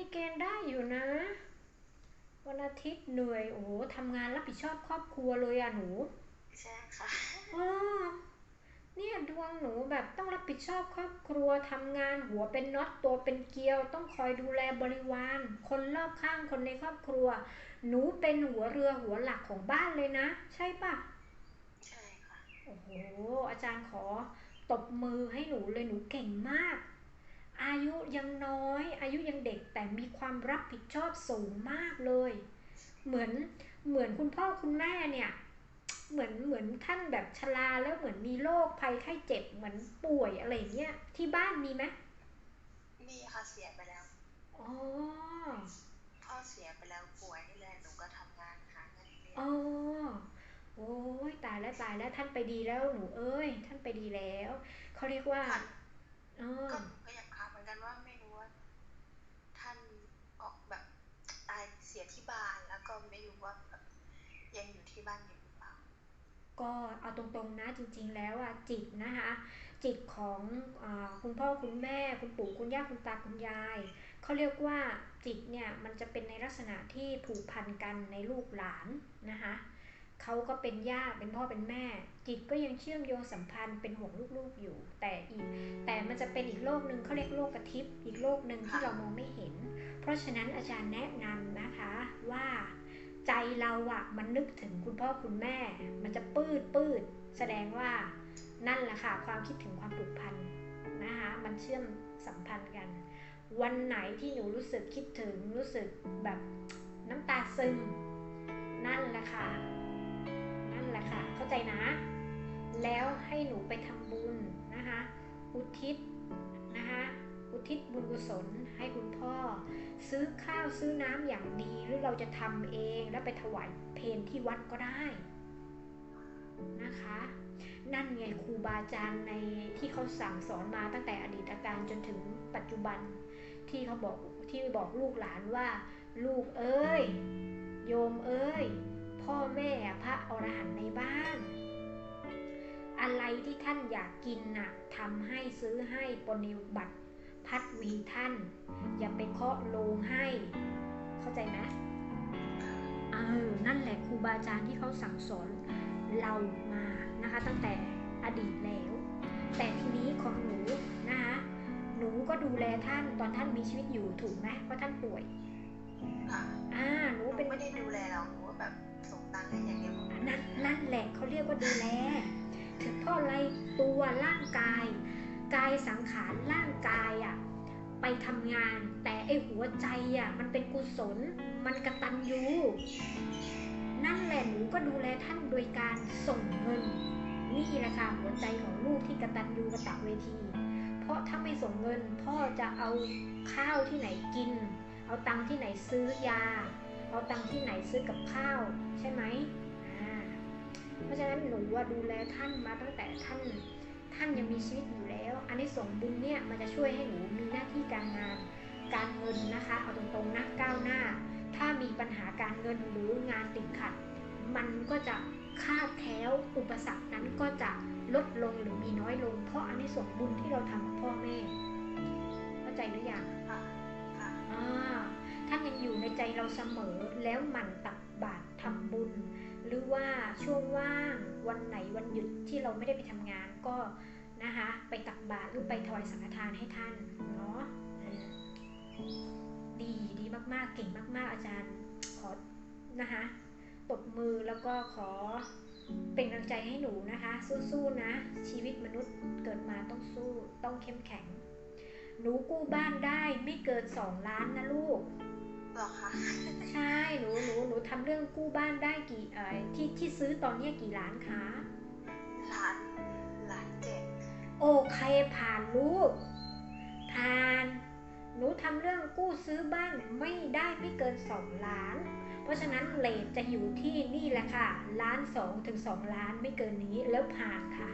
มีเกณฑ์ได้อยู่นะ วันอาทิตย์เหนื่อยโอ้โหทำงานรับผิดชอบครอบครัวเลยอะหนูใช่ค่ะอ๋อเนี่ยดวงหนูแบบต้องรับผิดชอบครอบครัวทำงานหัวเป็นน็อตตัวเป็นเกลียว ต้องคอยดูแลบริวาร คนรอบข้างคนในครอบครัว หนูเป็นหัวเรือหัวหลักของบ้านเลยนะ ใช่ปะใช่ค่ะโอ้โหอาจารย์ขอตบมือให้หนูเลยหนูเก่งมาก อายุยังน้อย อายุยังเด็กแต่มีความรับผิดชอบสูงมากเลย เหมือนเหมือนคุณพ่อคุณแม่เนี่ยเหมือนเหมือนท่านแบบชราแล้วเหมือนมีโรคภัยไข้เจ็บเหมือนป่วยอะไรอย่างเงี้ยที่บ้านมีไหมมีค่ะเสียไปแล้วอ๋อพ่อเสียไปแล้วป่วยนี่แหละหนูก็ทำงานหาเงินเรียนอ๋อโอ้ยตายแล้วตายแล้วท่านไปดีแล้วหนูเอ้ย ท่านไปดีแล้วเขาเรียกว่าค่ะอ๋อก็ก็อยา กันว่าไม่รู้ว่าท่านออกแบบตายเสียที่บ้านแล้วก็ไม่รู้ว่าแบบยังอยู่ที่บ้านอยู่หรือเปล่า ก็เอาตรงๆนะจริง ๆ แล้วอะจิตนะคะ จิตของอคุณพ่อคุณแม่ คุณปู่คุณย่าคุณตาคุณยายเขาเรียกว่าจิตเนี่ยมันจะเป็นในลักษณะที่ผูกพันกันในลูกหลานนะคะ เขาก็เป็นญาติเป็นพ่อเป็นแม่ จิตก็ยังเชื่อมโยงสัมพันธ์เป็นห่วงลูกๆอยู่ แต่อีก แต่มันจะเป็นอีกโลกหนึ่งเขาเรียกโลกกระทิบอีกโลกหนึ่งที่เรามองไม่เห็น เพราะฉะนั้นอาจารย์แนะนำนะคะว่าใจเราอะมันนึกถึงคุณพ่อคุณแม่ มันจะปืดปืดแสดงว่านั่นแหละค่ะความคิดถึงความผูกพันนะคะมันเชื่อมสัมพันธ์กัน วันไหนที่หนูรู้สึกคิดถึงรู้สึกแบบน้ำตาซึมนั่นแหละค่ะ แหละค่ะเข้าใจนะ แล้วให้หนูไปทำบุญนะคะ อุทิศนะคะอุทิศบุญกุศลให้คุณพ่อ ซื้อข้าวซื้อน้ำอย่างดีหรือเราจะทำเองแล้วไปถวายเพนที่วัดก็ได้นะคะ นั่นไงครูบาอาจารย์ในที่เขาสั่งสอนมาตั้งแต่อดีตการจนถึงปัจจุบันที่เขาบอกที่บอกลูกหลานว่า ลูกเอ้ย โยมเอ้ย พ่อแม่พระอรหันต์ในบ้าน อะไรที่ท่านอยากกินน่ะทำให้ซื้อให้ปฏิบัติพัดวีท่าน อย่าไปเคาะโลงให้ เข้าใจไหมเออนั่นแหละครูบาอาจารย์ที่เขาสั่งสอนเรามานะคะ ตั้งแต่อดีตแล้ว แต่ทีนี้ของหนูนะคะหนูก็ดูแลท่านตอนท่านมีชีวิตอยู่ถูกไหมเพราะท่านป่วย อ่าหนูหนูเป็นไม่ได้ดูแลเราหนูก็แบบส่งตังค์ให้อย่างเดียวนั่นนั่นแหละเขาเรียกว่าดูแลถึงเพราะอะไรตัวร่างกาย กายสังขารร่างกายอะไปทำงาน แต่ไอหัวใจอะมันเป็นกุศล มันกระตันยูนั่นแหละหนูก็ดูแลท่านโดยการส่งเงิน นี่แหละค่ะหัวใจของลูกที่กระตันยูกระตะเวที เพราะถ้าไม่ส่งเงินพ่อจะเอาข้าวที่ไหนกิน เอาตังค์ที่ไหนซื้อยา เอาตังค์ที่ไหนซื้อกับข้าวใช่ไหมเพราะฉะนั้นหนูว่าดูแลท่านมาตั้งแต่ท่าน ท่านยังมีชีวิตอยู่แล้ว อันนี้ส่งบุญเนี่ยมันจะช่วยให้หนูมีหน้าที่การงานการเงินนะคะเอาตรงๆนะก้าวหน้า ถ้ามีปัญหาการเงินหรืองานติดขัด มันก็จะคาดแคล้วอุปสรรคนั้นก็จะลดลงหรือมีน้อยลง เพราะอันนี้ส่งบุญที่เราทำกับพ่อแม่เข้าใจหรือยัง เราเสมอแล้วหมั่นตักบาตรทำบุญ หรือว่าช่วงว่างวันไหนวันหยุดที่เราไม่ได้ไปทำงานก็นะคะไปตักบาตรหรือไปถวายสังฆทานให้ท่านเนาะดีดีมากๆเก่งมาก ๆ อาจารย์ขอนะคะตบมือแล้วก็ขอเป็นกำลังใจให้หนูนะคะ สู้ๆนะ ชีวิตมนุษย์เกิดมาต้องสู้ต้องเข้มแข็ง หนูกู้บ้านได้ไม่เกินสองล้านนะลูก หรอคะใช่หนูหนูหนูทำเรื่องกู้บ้านได้กี่เอ่อที่ที่ซื้อตอนเนี้ยกี่ล้านคะล้านล้านเจ็ดโอเคผ่านลูกผ่าน หนูทำเรื่องกู้ซื้อบ้านไม่ได้ไม่เกินสองล้าน เพราะฉะนั้นเลทจะอยู่ที่นี่แหละค่ะล้านสองถึงสองล้านไม่เกินนี้แล้วผ่านค่ะ